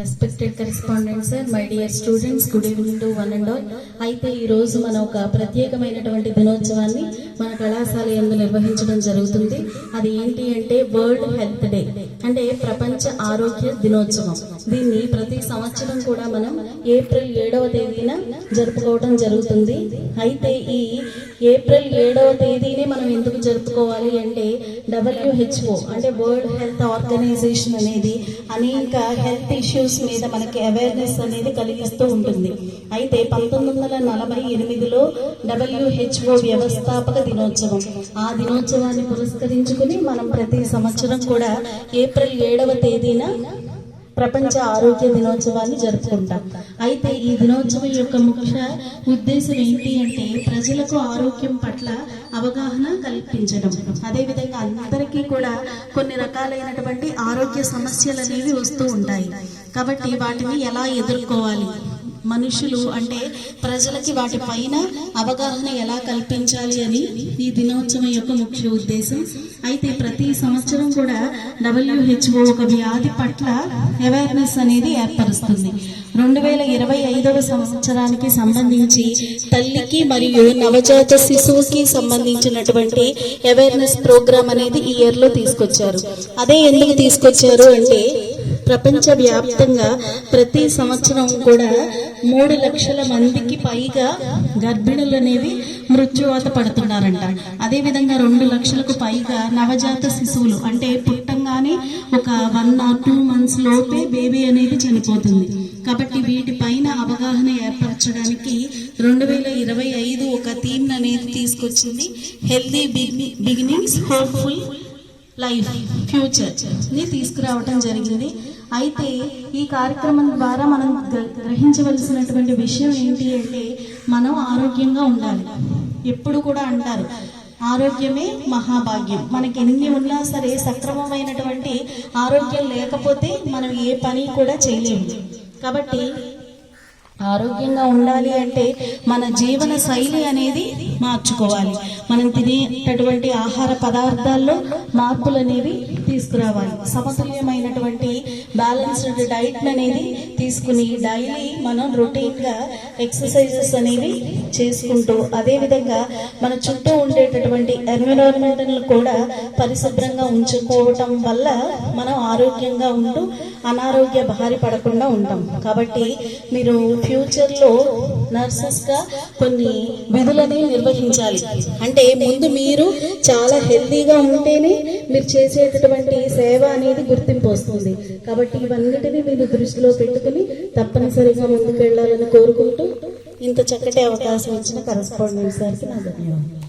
Respected correspondent sir my dear students good evening to one and all అయితే ఈ రోజు మన ఒక ప్రత్యేకమైనటువంటి దినోత్సవాన్ని మన కళాశాల ఎందు నిర్వహించడం జరుగుతుంది. అది ఏంటి అంటే వరల్డ్ హెల్త్ డే అంటే ప్రపంచ ఆరోగ్య దినోత్సవం. దీన్ని ప్రతి సంవత్సరం కూడా మనం ఏప్రిల్ ఏడవ తేదీన జరుపుకోవడం జరుగుతుంది. అయితే ఈ ఏప్రిల్ ఏడవ తేదీనే మనం ఎందుకు జరుపుకోవాలి అంటే డబ్ల్యూహెచ్ఓ అంటే వరల్డ్ హెల్త్ ఆర్గనైజేషన్ అనేది అనేక హెల్త్ ఇష్యూస్ మీద మనకి అవేర్నెస్ అనేది కలిగిస్తూ ఉంటుంది. అయితే పంతొమ్మిది వందల నలభై ఎనిమిదిలో డబ్ల్యూహెచ్ఓ వ్యవస్థాపక దినోత్సవం. ఆ దినోత్సవాన్ని పురస్కరించుకుని మనం ప్రతి సంవత్సరం కూడా ఏప్రిల్ ఏడవ తేదీ తేదీన ప్రపంచ ఆరోగ్య దినోత్సవాన్ని జరుపుకుంటాం. అయితే ఈ దినోత్సవం యొక్క ముఖ్య ఉద్దేశం ఏంటి అంటే ప్రజలకు ఆరోగ్యం పట్ల అవగాహన కల్పించడం. అదేవిధంగా అందరికీ కూడా కొన్ని రకాలైనటువంటి ఆరోగ్య సమస్యలు అనేవి వస్తూ ఉంటాయి. కాబట్టి వాటిని ఎలా ఎదుర్కోవాలి? మనుషులు అంటే ప్రజలకి వాటిపైన అవగాహన ఎలా కల్పించాలి అని ఈ దినోత్సవం యొక్క ముఖ్య ఉద్దేశం. అయితే ప్రతి సంవత్సరం కూడా డబ్ల్యూహెచ్ఓ ఒక వ్యాధి పట్ల అవేర్నెస్ అనేది ఏర్పరుస్తుంది. రెండు వేల ఇరవై ఐదవ సంవత్సరానికి సంబంధించి తల్లికి మరియు నవజాత శిశువుకి సంబంధించినటువంటి అవేర్నెస్ ప్రోగ్రామ్ అనేది ఈ ఇయర్లో తీసుకొచ్చారు. అదే ఎందుకు తీసుకొచ్చారు అంటే ప్రపంచ వ్యాప్తంగా ప్రతి సంవత్సరం కూడా మూడు లక్షల మందికి పైగా గర్భిణులు అనేవి మృత్యువాత పడుతున్నారంట. అదేవిధంగా రెండు లక్షలకు పైగా నవజాత శిశువులు అంటే పుట్టంగానే ఒక వన్ ఆర్ టూ మంత్స్ లోపే బేబీ అనేది చనిపోతుంది. కాబట్టి వీటిపైన అవగాహన ఏర్పరచడానికి రెండు వేల ఇరవై ఐదు ఒక థీమ్ అనేది తీసుకొచ్చింది. హెల్దీ బిగినింగ్స్ హోప్ఫుల్ లైఫ్ ఫ్యూచర్ని తీసుకురావడం తీసుకురావటం జరిగింది. అయితే ఈ కార్యక్రమం ద్వారా మనం గ్రహించవలసినటువంటి విషయం ఏంటి అంటే మనం ఆరోగ్యంగా ఉండాలి. ఎప్పుడు కూడా అంటారు ఆరోగ్యమే మహాభాగ్యం. మనకి ఎన్ని ఉన్నా సరే సక్రమమైనటువంటి ఆరోగ్యం లేకపోతే మనం ఏ పని కూడా చేయలేము. కాబట్టి ఆరోగ్యంగా ఉండాలి అంటే మన జీవన శైలి అనేది మార్చుకోవాలి. మనం తినేటటువంటి ఆహార పదార్థాల్లో మార్పులు అనేవి తీసుకురావాలి. సమతుల్యమైనటువంటి బ్యాలెన్స్డ్ డైట్ అనేది తీసుకుని డైలీ మనం రొటీన్గా ఎక్సర్సైజెస్ అనేవి చేసుకుంటూ అదేవిధంగా మన చుట్టూ ఉండేటటువంటి ఎన్విరాన్మెంట్ కూడా పరిశుభ్రంగా ఉంచుకోవటం వల్ల మనం ఆరోగ్యంగా ఉంటూ అనారోగ్య బారి పడకుండా ఉంటాం. కాబట్టి మీరు ఫ్యూచర్లో నర్సెస్గా కొన్ని విధులని నిర్వహించాలి. అంటే ముందు మీరు చాలా హెల్తీగా ఉంటేనే మీరు చేసేటటువంటి సేవ అనేది గుర్తింపు వస్తుంది. కాబట్టి ఇవన్నిటినీ మీరు దృష్టిలో పెట్టుకుని తప్పనిసరిగా ముందుకు వెళ్ళాలని కోరుకుంటూ ఇంత చక్కటి అవకాశం ఇచ్చిన కరస్పాండెంట్ సార్కి నా ధన్యవాదాలు.